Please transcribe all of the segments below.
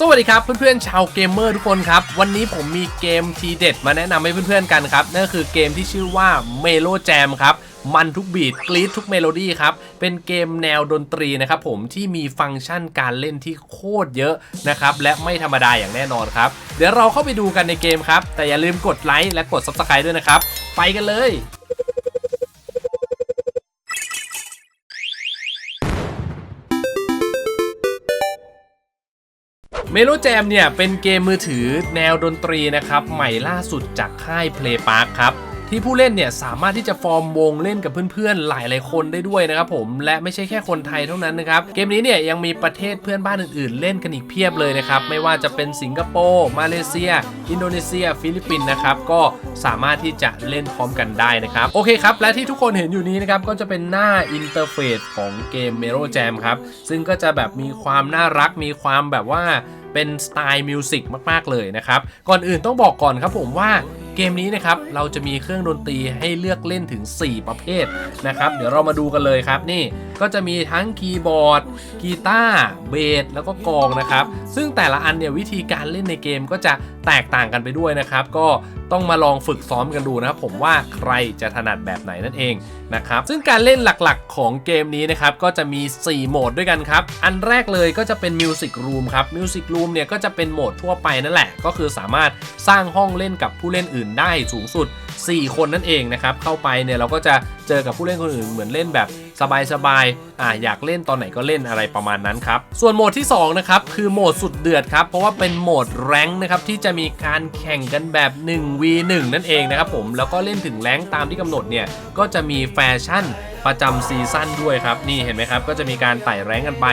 สวัสดีครับเพื่อนๆชาวเกมเมอร์ทุกคนครับ วันนี้ผมมีเกมทีเด็ดมาแนะนำให้เพื่อนๆกันครับ นั่นคือเกมที่ชื่อว่า Melo Jam ครับมันทุกบีทกรีดทุกเมโลดี้ครับ เป็นเกมแนวดนตรีนะครับผมที่มีฟังก์ชันการเล่นที่โคตรเยอะนะครับ และไม่ธรรมดาอย่างแน่นอนครับ เดี๋ยวเราเข้าไปดูกันในเกมครับ แต่อย่าลืมกดไลค์และกด Subscribe ด้วยนะครับ ไปกันเลย เมโลแจมเนี่ยเป็นเกมมือถือแนวดนตรีนะครับ ใหม่ล่าสุดจากค่าย Play Park ครับ ที่ผู้เล่นเนี่ยสามารถที่จะฟอร์มวงเล่นกับเพื่อนๆ หลายๆคนได้ด้วยนะครับผมและไม่ใช่แค่คนไทยเท่านั้นนะครับ เกมนี้เนี่ยยังมีประเทศเพื่อนบ้านอื่นๆ เล่นกันอีกเพียบเลยนะครับ ไม่ว่าจะเป็นสิงคโปร์มาเลเซีย อินโดนีเซีย ฟิลิปปินส์นะครับก็สามารถที่จะเล่นพร้อมกันได้นะครับโอเคครับ และที่ทุกคนเห็นอยู่นี้นะครับก็จะเป็นหน้าอินเทอร์เฟซของเกม m e r o Jam ครับซึ่งก็จะแบบมีความน่ารักมีความแบบว่า เป็นสไตล์มิวสิกมาก ๆ เลยนะครับ ก่อนอื่นต้องบอกก่อนครับผมว่าเกมนี้นะครับเราจะมีเครื่องดนตรีให้เลือกเล่นถึง 4 ประเภทนะครับ เดี๋ยวเรามาดูกันเลยครับนี่ก็จะมีทั้งคีย์บอร์ดกีตาร์เบสแล้วก็กองนะครับ ซึ่งแต่ละอันเนี่ยวิธีการเล่นในเกมก็จะ แตกต่างกันไปด้วยนะครับ ก็ต้องมาลองฝึกซ้อมกันดูนะครับผมว่าใครจะถนัดแบบไหนนั่นเองนะครับซึ่งการเล่นหลักๆของเกมนี้นะครับก็จะมี 4 โหมดด้วยกันครับ อันแรกเลยก็จะเป็น Music Room ครับ Music Room เนี่ยก็จะเป็นโหมดทั่วไปนั่นแหละ ก็คือสามารถสร้างห้องเล่นกับผู้เล่นอื่นได้สูงสุด 4 คนนั่นเองนะครับเข้าไปเนี่ยเราก็จะเจอกับผู้เล่นคนอื่นเหมือนเล่นแบบ สบายๆอ่าอยากเล่นตอนไหนก็เล่นอะไรประมาณนั้นครับ ส่วนโหมดที่2นะครับคือโหมดสุดเดือดครับ เพราะว่าเป็นโหมดแรงค์นะครับที่จะมีการแข่งกันแบบ 1v1 นั่นเองนะครับผมแล้วก็เล่นถึงแรงค์ตามที่กำหนดเนี่ยก็จะมีแฟชั่นประจำซีซั่นด้วยครับนี่เห็นไหมครับก็จะมีการไต่แรงค์กันไป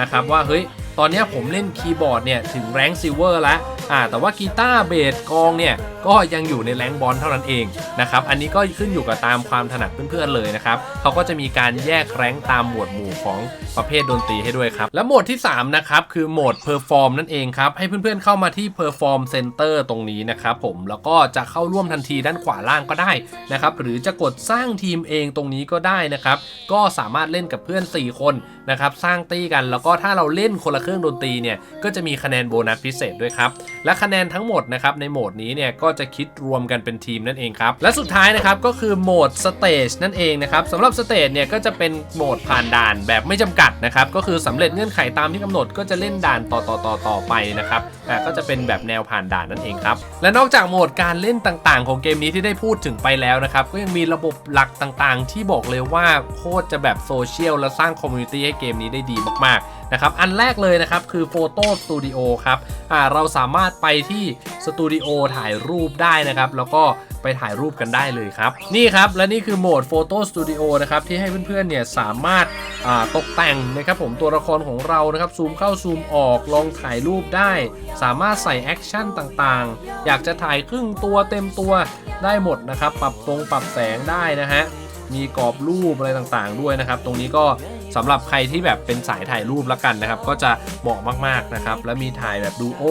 นะครับว่าเฮ้ยตอนนี้ผมเล่นคีย์บอร์ดเนี่ยถึงแรงซิลเวอร์แล้ว อ่าแต่ว่ากีตาร์เบสกองเนี่ยก็ยังอยู่ในแรงบอลเท่านั้นเองนะครับอันนี้ก็ขึ้นอยู่กับตามความถนัดเพื่อนๆเลยนะครับเขาก็จะมีการแยกแรงตามหมวดหมู่ของประเภทดนตรีให้ด้วยครับ และโหมดที่3นะครับคือโหมด Perform นั่นเองครับ ให้เพื่อนๆเข้ามาที่ Perform Center ตอร์ตรงนี้นะครับผมแล้วก็จะเข้าร่วมทันทีด้านขวาล่างก็ได้นะครับหรือจะกดสร้างทีมเองตรงนี้ก็ได้นะครับก็สามารถเล่นกับเพื่อน 4 คนนะครับสร้างตีกัน แล้วก็ถ้าเราเล่นคนละเครื่องดนตรีเนี่ยก็จะมีคะแนนโบนัสพิเศษด้วยครับและคะแนนทั้งหมดนะครับในโหมดนี้เนี่ยก็จะคิดรวมกันเป็นทีมนั่นเองครับ และสุดท้ายนะครับก็คือโหมดสเตจนั่นเองนะครับสำหรับสเตจเนี่ยก็จะเป็นโหมดผ่านด่านแบบไม่จำกัดนะครับก็คือสำเร็จเงื่อนไขตามที่กำหนดก็จะเล่นด่านต่อต่อต่อต่อไปนะครับอ่าก็จะเป็นแบบแนวผ่านด่านนั่นเองครับและนอกจากโหมดการเล่นต่างๆ ของเกมนี้ที่ได้พูดถึงไปแล้วนะครับก็ยังมีระบบหลักต่างๆ ที่บอกเลยว่าโคตรจะแบบโซเชียลและสร้างคอมมูนิตี้ให้เกมนี้ได้ดีมากๆนะครับ อันแรกเลยนะครับคือ Photo Studio ครับเราสามารถไปที่สตูดิโอถ่ายรูปได้นะครับ แล้วก็ไปถ่ายรูปกันได้เลยครับ นี่ครับ และนี่คือโหมด Photo Studio นะครับ ที่ให้เพื่อนๆเนี่ยสามารถตกแต่งนะครับผมตัวละครของเรานะครับ ซูมเข้าซูมออกลองถ่ายรูปได้ สามารถใส่แอคชั่นต่างๆ อยากจะถ่ายครึ่งตัวเต็มตัวได้หมดนะครับ ปรับตรงปรับแสงได้นะฮะ มีกรอบรูปอะไรต่างๆ ด้วยนะครับ ตรงนี้ก็สำหรับใครที่แบบเป็นสายถ่ายรูปแล้วกันนะครับ ก็จะเหมาะมากๆนะครับ และมีถ่ายแบบดูโอ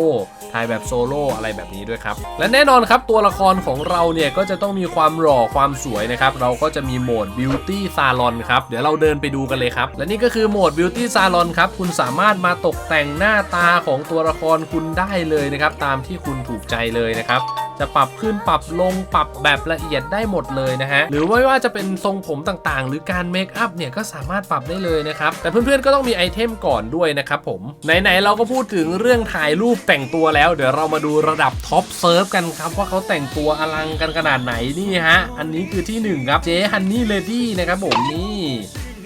ถ่ายแบบโซโล่อะไรแบบนี้ด้วยครับ และแน่นอนครับตัวละครของเราเนี่ยก็จะต้องมีความหล่อความสวยนะครับ เราก็จะมีโหมด Beauty Salon ครับ เดี๋ยวเราเดินไปดูกันเลยครับ และนี่ก็คือโหมด Beauty Salon ครับ คุณสามารถมาตกแต่งหน้าตาของตัวละครคุณได้เลยนะครับ ตามที่คุณถูกใจเลยนะครับ จะปรับขึ้นปรับลงปรับแบบละเอียดได้หมดเลยนะฮะหรือไม่ว่าจะเป็นทรงผมต่างๆ หรือการเมคอัพเนี่ยก็สามารถปรับได้เลยนะครับแต่เพื่อนๆก็ต้องมีไอเทมก่อนด้วยนะครับผมไหนๆเราก็พูดถึงเรื่องถ่ายรูปแต่งตัวแล้ว เดี๋ยวเรามาดูระดับท็อปเซิร์ฟกันครับว่าเขาแต่งตัวอลังกันขนาดไหนนี่ฮะอันนี้คือที่ 1 ครับเจฮันนี่เลดี้นะครับผมนี่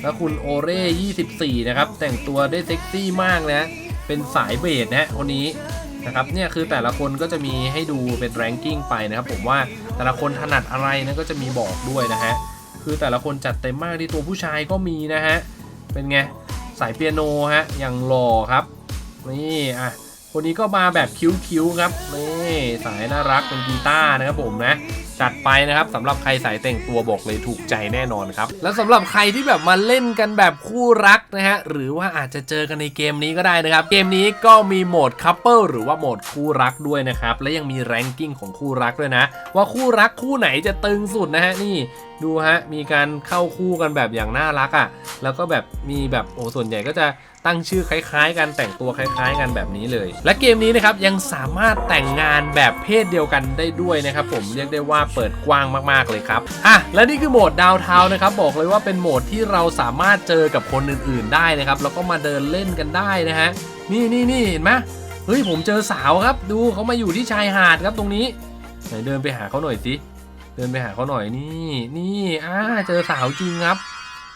แล้วคุณโอเร่24 นะครับ แต่งตัวได้เซ็กซี่มากนะ เป็นสายเบสนะคนนี้ นะครับเนี่ยคือแต่ละคนก็จะมีให้ดูเป็นแรงกิ้งไปนะครับผมว่าแต่ละคนถนัดอะไรนะก็จะมีบอกด้วยนะฮะคือแต่ละคนจัดเต็มมากที่ตัวผู้ชายก็มีนะฮะเป็นไงสายเปียโนฮะอย่างหล่อครับนี่อะคนนี้ก็มาแบบคิ้วๆครับนี่สายน่ารักเป็นกีตาร์นะครับผมนะ จัดไปนะครับสำหรับใครสายแต่งตัวบอกเลยถูกใจแน่นอนครับ แล้วสำหรับใครที่แบบมาเล่นกันแบบคู่รักนะฮะหรือว่าอาจจะเจอกันในเกมนี้ก็ได้นะครับ เกมนี้ก็มีโหมดคัพเปิลหรือว่าโหมดคู่รักด้วยนะครับและยังมีแรงกิ้งของคู่รักด้วยนะ ว่าคู่รักคู่ไหนจะตึงสุดนะฮะนี่ ดูฮะ มีการเข้าคู่กันแบบอย่างน่ารักอะ่ะ แล้วก็แบบมีแบบโอ้ส่วนใหญ่ก็จะตั้งชื่อคล้ายๆ กันแต่งตัวคล้าย ๆ กันแบบนี้เลย และเกมนี้นะครับยังสามารถแต่งงานแบบเพศเดียวกันได้ด้วยนะครับผมเรียกได้ว่าเปิดกว้างมากๆเลยครับอะและนี่คือโหมดดาวเทานะครับบอกเลยว่าเป็นโหมดที่เราสามารถเจอกับคนอื่นๆได้นะครับแล้วก็มาเดินเล่นกันได้นะฮะนี่นี่นี่เห็นไหมเฮ้ยผมเจอสาวครับ ดูเขามาอยู่ที่ชายหาดครับตรงนี้ไหนเดินไปหาเขาหน่อยสิ เดินไปหาเขาหน่อยนี่นี่อ่าเจอสาวจริงครับ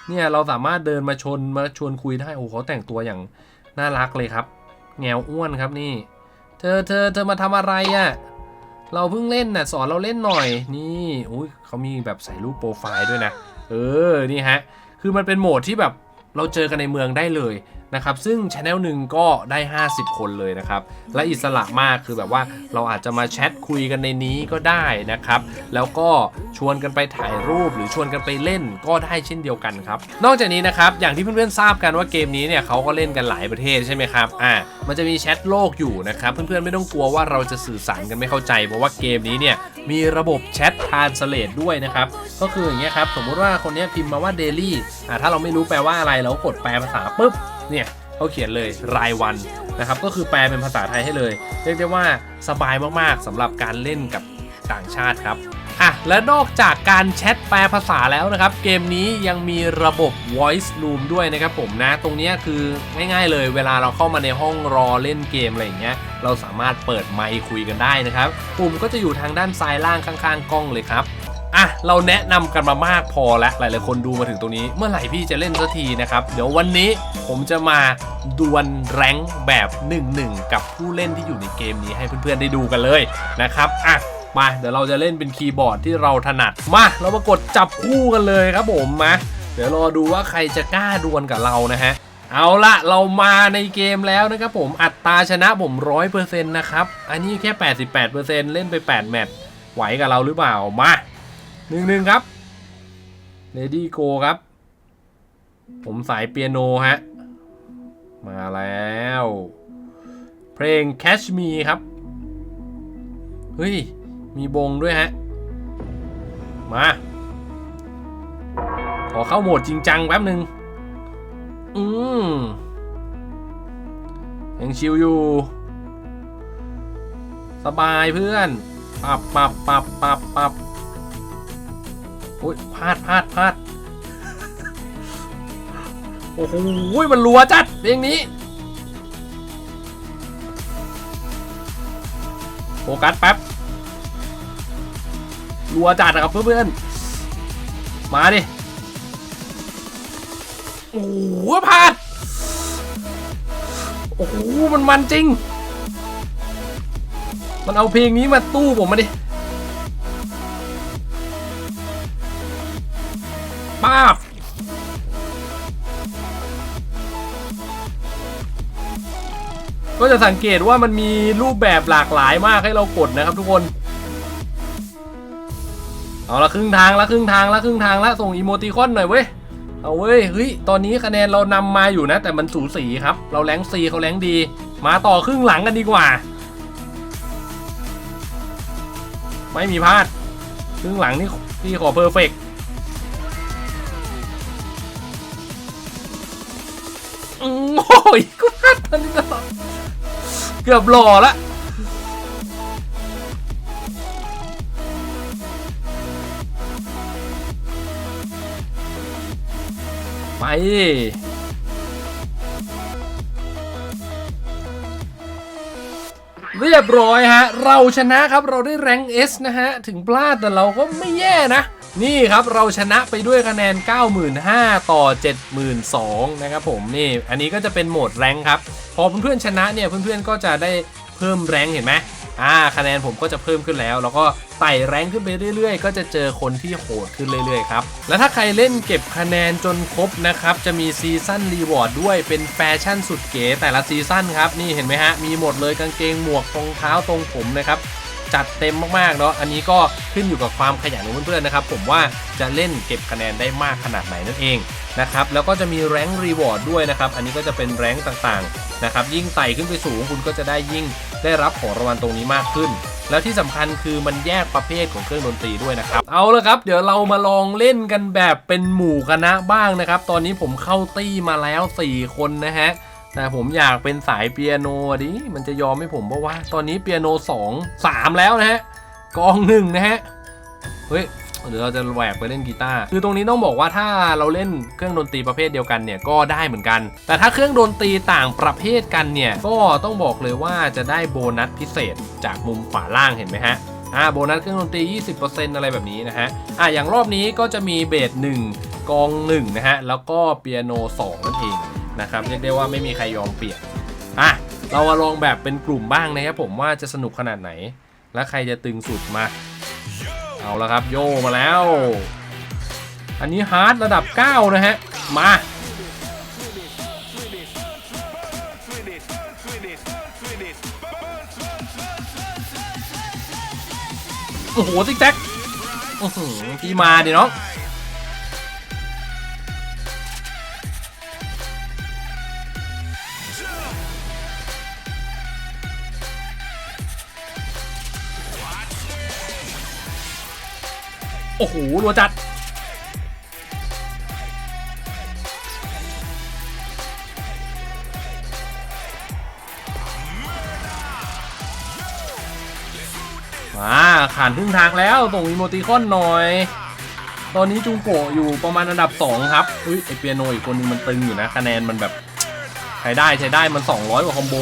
เนี่ยเราสามารถเดินมาชนมาชวนคุยได้โอ้เขาแต่งตัวอย่างน่ารักเลยครับแงวอ้วนครับนี่ เธอเธอเธอมาทำอะไรอะ่ะเราเพิ่งเล่นน่ะสอนเราเล่นหน่อยนี่อุ้ยเขามีแบบใส่รูปโปรไฟล์ด้วยนะ เออนี่ฮะคือมันเป็นโหมดที่แบบเราเจอกันในเมืองได้เลย นะครับซึ่งช anel หนึ่งก็ได้ 50 คนเลยนะครับและอิสระมากคือแบบว่าเราอาจจะมาแชทคุยกันในนี้ก็ได้นะครับแล้วก็ชวนกันไปถ่ายรูปหรือชวนกันไปเล่นก็ได้เช่นเดียวกันครับนอกจากนี้นะครับอย่างที่เพื่อนๆทราบกันว่าเกมนี้เนี่ยเขาก็เล่นกันหลายประเทศใช่ไหมครับอ่ามันจะมีแชทโลกอยู่นะครับเพื่อนๆไม่ต้องกลัวว่าเราจะสื่อสารกันไม่เข้าใจเพราะว่าเกมนี้เนี่ยมีระบบแชททานสเลทด้วยนะครับก็คืออย่างเงี้ยครับสมมุติว่าคนนี้พิมพ์มาว่า daily อ่าถ้าเราไม่รู้แปลว่าอะไรเราก็กดแปลภาษาปุ๊บ เนี่ยเขาเขียนเลยรายวันนะครับก็คือแปลเป็นภาษาไทยให้เลย เรียกได้ว่าสบายมากๆสำหรับการเล่นกับต่างชาติครับอะและนอกจากการแชทแปลภาษาแล้วนะครับ เกมนี้ยังมีระบบ voice room ด้วยนะครับผมนะ ตรงนี้คือง่ายๆเลยเวลาเราเข้ามาในห้องรอเล่นเกมอะไรอย่างเงี้ยเราสามารถเปิดไมค์คุยกันได้นะครับ ปุ่มก็จะอยู่ทางด้านซ้ายล่างข้างๆกล้องเลยครับ อะเราแนะนำกันมามากพอแล้วหลายๆคนดูมาถึงตรงนี้ เมื่อไหร่พี่จะเล่นสักทีนะครับ เดี๋ยววันนี้ผมจะมาดวลแรงแบบ1-1กับผู้เล่นที่อยู่ในเกมนี้ให้เพื่อนๆได้ดูกันเลยนะครับอะมาเดี๋ยวเราจะเล่นเป็นคีย์บอร์ดที่เราถนัดมาเรามากดจับคู่กันเลยครับผมมาเดี๋ยวรอดูว่าใครจะกล้าดวลกับเรานะฮะเอาละเรามาในเกมแล้วนะครับผมอัตราชนะผม 100%นะครับ อันนี้แค่ 88%เล่นไป 8 แมตช์ไหวกับเราหรือเปล่ามา หนึ่งหนึ่งครับเลดี้โกครับ ผมสายเปียโนฮะ มาแล้ว เพลง Catch Me ครับ เฮ้ย มีบงด้วยฮะ มา ขอเข้าโหมดจริงจังแป๊บหนึ่งอืมยังชิวอยู่ สบายเพื่อน ปับปับปับปับปับ โอ้ยพลาดพลาดพลาดโอ้โหมันรัวจัดเพลงนี้โฟกัสแป๊บรัวจัดอะครับเพื่อนๆ มาดิ โอ้โหพลาด โอ้โห มันมันจริง มันเอาเพลงนี้มาตู้ผมมาดิ จะสังเกตว่ามันมีรูปแบบหลากหลายมากให้เรากดนะครับทุกคน เอาละครึ่งทางละครึ่งทางละครึ่งทางละส่งอีโมติคอนหน่อยเว้ย เอาเว้ย เฮ้ย ตอนนี้คะแนนเรานำมาอยู่นะ แต่มันสูสีครับ เราแรงซีเขาแรงดี มาต่อครึ่งหลังกันดีกว่า ไม่มีพลาด ครึ่งหลังนี่พี่ขอเพอร์เฟกโอ้ยกูพลาดตอนนี้ตลอด เกือบหล่อละไปเรียบร้อยฮะ เราชนะครับ เราได้แรงเอสนะฮะ ถึงพลาดแต่เราก็ไม่แย่นะ นี่ครับเราชนะไปด้วยคะแนน 95,000 ต่อ 72,000นะครับผมนี่อันนี้ก็จะเป็นโหมดแรงครับ พอเพื่อนๆชนะเนี่ยเพื่อนๆก็จะได้เพิ่มแรงเห็นไหมอ่าคะแนนผมก็จะเพิ่มขึ้นแล้ว แล้วก็ไต่แรงขึ้นไปเรื่อยๆ ก็จะเจอคนที่โหดขึ้นเรื่อยๆครับแล้วถ้าใครเล่นเก็บคะแนนจนครบนะครับจะมีซีซั่นรีวอร์ดด้วยเป็นแฟชั่นสุดเก๋แต่ละซีซั่นครับนี่เห็นไหมฮะมีหมดเลยกางเกงหมวกรองเท้าตรงผมนะครับ จัดเต็มมากๆเนาะอันนี้ก็ขึ้นอยู่กับความขยันของเพื่อนๆนะครับผมว่าจะเล่นเก็บคะแนนได้มากขนาดไหนนั่นเองนะครับแล้วก็จะมีแรงรีวอร์ดด้วยนะครับอันนี้ก็จะเป็นแรงต่างๆนะครับยิ่งไต่ขึ้นไปสูงคุณก็จะได้ยิ่งได้รับของรางวัลตรงนี้มากขึ้น แล้วที่สำคัญคือมันแยกประเภทของเครื่องดนตรีด้วยนะครับเอาละครับ เดี๋ยวเรามาลองเล่นกันแบบเป็นหมู่คณะบ้างนะครับ ตอนนี้ผมเข้าตี้มาแล้ว 4 คนนะฮะ แต่ผมอยากเป็นสายเปียโนดิ มันจะยอมให้ผมเพราะว่า ตอนนี้เปียโน2 3แล้วนะฮะ กองหนึ่งนะฮะ เฮ้ยเดี๋ยวเราจะแหวกไปเล่นกีตาร์ คือตรงนี้ต้องบอกว่าถ้าเราเล่นเครื่องดนตรีประเภทเดียวกันเนี่ยก็ได้เหมือนกัน แต่ถ้าเครื่องดนตรีต่างประเภทกันเนี่ย ก็ต้องบอกเลยว่าจะได้โบนัสพิเศษจากมุมขวาล่างเห็นไหมฮะ อ่าโบนัสเครื่องดนตรี 20%อะไรแบบนี้นะฮะ อ่าอย่างรอบนี้ก็จะมีเบส1กอง1นะฮะ แล้วก็เปียโน2นั่นเอง นะครับเรียกได้ว่าไม่มีใครยอมเปลี่ยนอะเรามาลองแบบเป็นกลุ่มบ้างนะครับผมว่าจะสนุกขนาดไหน และใครจะตึงสุดมา เอาละครับโยมาแล้ว อันนี้ฮาร์ดระดับ 9 นะฮะ มาโอ้โหติ๊กแท็กอื้อหือพี่มาดิน้อง โอ้โหรัวจัด มาผ่านครึ่งทางแล้วส่งอีโมติคอนหน่อย ตอนนี้จุงโกะอยู่ประมาณอันดับ 2 ครับอุ้ยไอเปียโนอีกคนนึงมันตึงอยู่นะคะแนนมันแบบ ใช้ได้ใช้ได้มัน 200 กว่าคอมโบ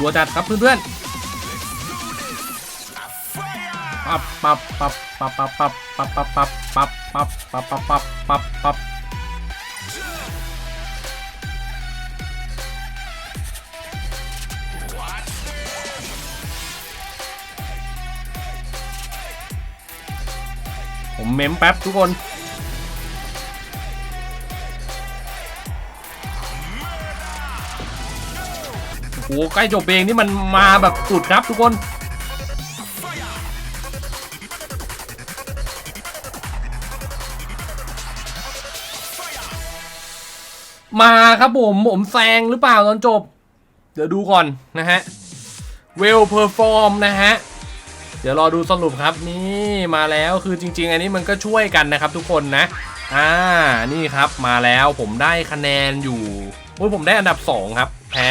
รัวจัดครับเพื่อนๆปับปับปับปับปับปับปับปับปับปับปับปับปับปับปับปับผมเมมแป๊บทุกคน ใกล้จบเพลงนี่มันมาแบบสุดครับทุกคนมาครับผมผมแซงหรือเปล่าตอนจบ เดี๋ยวดูก่อนนะฮะ well perform นะฮะ เดี๋ยวรอดูสรุปครับนี่มาแล้วคือจริง ๆ อันนี้มันก็ช่วยกันนะครับทุกคนนะอ่านี่ครับมาแล้วผมได้คะแนนอยู่โอ้ยผมได้อันดับ 2 ครับ แพ้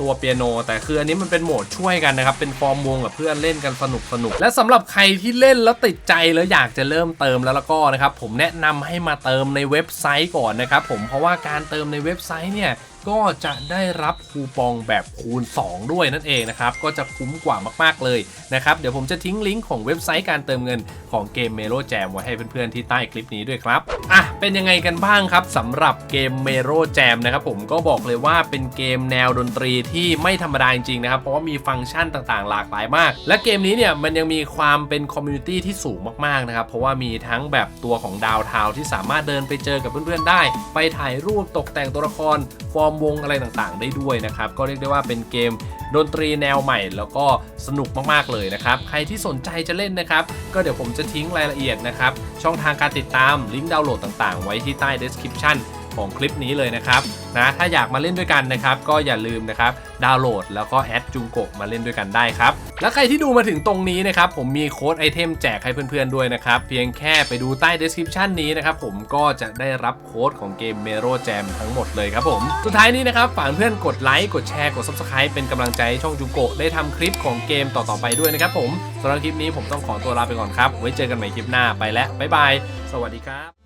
ตัวเปียโน แต่คืออันนี้มันเป็นโหมดช่วยกันนะครับ เป็นฟอร์มวงกับเพื่อนเล่นกันสนุกสนุก และสำหรับใครที่เล่นแล้วติดใจแล้วอยากจะเริ่มเติมแล้วแล้วก็นะครับผมแนะนำให้มาเติมในเว็บไซต์ก่อนนะครับผมเพราะว่าการเติมในเว็บไซต์เนี่ย ก็จะได้รับคูปองแบบคูณ 2 ด้วยนั่นเองนะครับ ก็จะคุ้มกว่ามากๆเลยนะครับ เดี๋ยวผมจะทิ้งลิงก์ของเว็บไซต์การเติมเงินของเกม m e l o Jam ไว้ให้เพื่อนๆที่ใต้คลิปนี้ด้วยครับ อะ เป็นยังไงกันบ้างครับสำหรับเกม m e l o Jam นะครับผมก็บอกเลยว่าเป็นเกมแนวดนตรีที่ไม่ธรรมดาจริงๆนะครับ เพราะว่ามีฟังก์ชันต่างๆ หลากหลายมาก และเกมนี้เนี่ยมันยังมีความเป็นคอมมูนิตี้ที่สูงมากๆนะครับ เพราะว่ามีทั้งแบบตัวของดาวเทาที่สามารถเดินไปเจอกับเพื่อนๆได้ ไปถ่ายรูปตกแต่งตัวละครฟอร์มวงอะไรต่างๆ ได้ด้วยนะครับ ก็เรียกได้ว่าเป็นเกมดนตรีแนวใหม่ แล้วก็สนุกมากๆเลยนะครับ ใครที่สนใจจะเล่นนะครับ ก็เดี๋ยวผมจะทิ้งรายละเอียดนะครับ ช่องทางการติดตามลิงก์ดาวน์โหลดต่างๆ ไว้ที่ใต้ description ของคลิปนี้เลยนะครับนะถ้าอยากมาเล่นด้วยกันนะครับก็อย่าลืมนะครับดาวน์โหลดแล้วก็แอดจุงโกะมาเล่นด้วยกันได้ครับและใครที่ดูมาถึงตรงนี้นะครับผมมีโค้ดไอเทมแจกให้เพื่อนๆด้วยนะครับเพียงแค่ไปดูใต้ description นี้นะครับผมก็จะได้รับโค้ดของเกม m e r o Jam ทั้งหมดเลยครับผมสุดท้ายนี้นะครับฝากเพื่อนกดไลค์กดแชร์กด subscribe เป็นกำลังใจให้ช่องจุงโกะได้ทำคลิปของเกมต่อๆไปด้วยนะครับผมสำหรับคลิปนี้ผมต้องขอตัวลาไปก่อนครับไว้เจอกันใหม่คลิปหน้าไปแล้วบ๊ายบายสวัสดีครับ